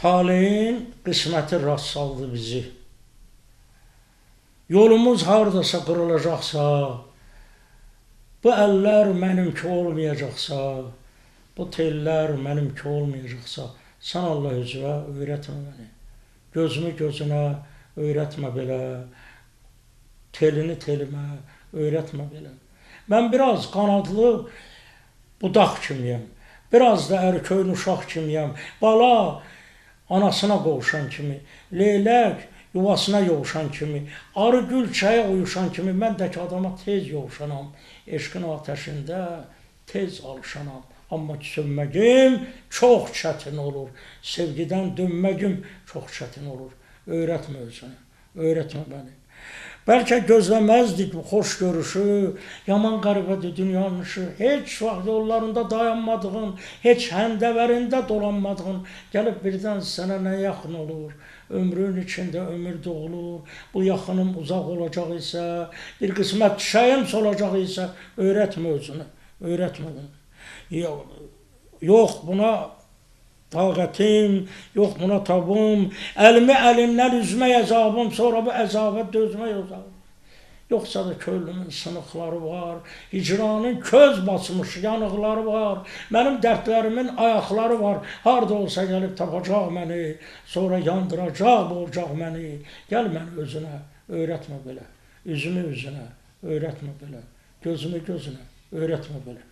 taleyin qisməti rast saldı bizi. Yolumuz hardasa qırılacaqsa, bu əllər mənimki olmayacaqsa, bu tellər mənimki olmayacaqsa, sən Allah özünə öyrətmə məni. Gözümü gözünə öyrətmə belə, telini telimə öyrətmə belə. Mən biraz qanadlı budaq kimiyəm. Biraz da ərköyün uşaq kimiyəm. Bala anasına qovuşan kimi, leylək yuvasına yovuşan kimi, arı gül çaya uyuşan kimi mən də ki adama tez yovuşanam. Eşqin ateşində tez alışanam. Amma sönməgim çox çətin olur. Sevgidən dönməgim çox çətin olur. Öyrətmə özünü. Öyrətmə məni. Bəlkə gözləməzdik bu xoş görüşü, yaman qəribədir dünyanın işi. Heç vaxt yollarında dayanmadığın, heç həndəvərində dolanmadığın, gəlib birdən sənə nə yaxın olur. Ömrün içində ömür doğulur. Bu yaxınım uzaq olacaq isə, bir qismət çəyim olacaq isə, öyrətmə özünü. Öyrətmə. Yox buna taqətim, yox buna tabım, əlimi əlindən üzmək əzabım, sonra bu əzabə dözmək əzabım. Yoxsa da könlümün sınıqları var, hicranın köz basmış yanıqları var, mənim dərdlərimin ayaqları var, harda olsa gəlib tapacaq məni, sonra yandıracaq bu ocaq məni, gəl məni özünə, öyrətmə belə, üzümü üzünə, öyrətmə belə, gözümü gözünə, öyrətmə belə.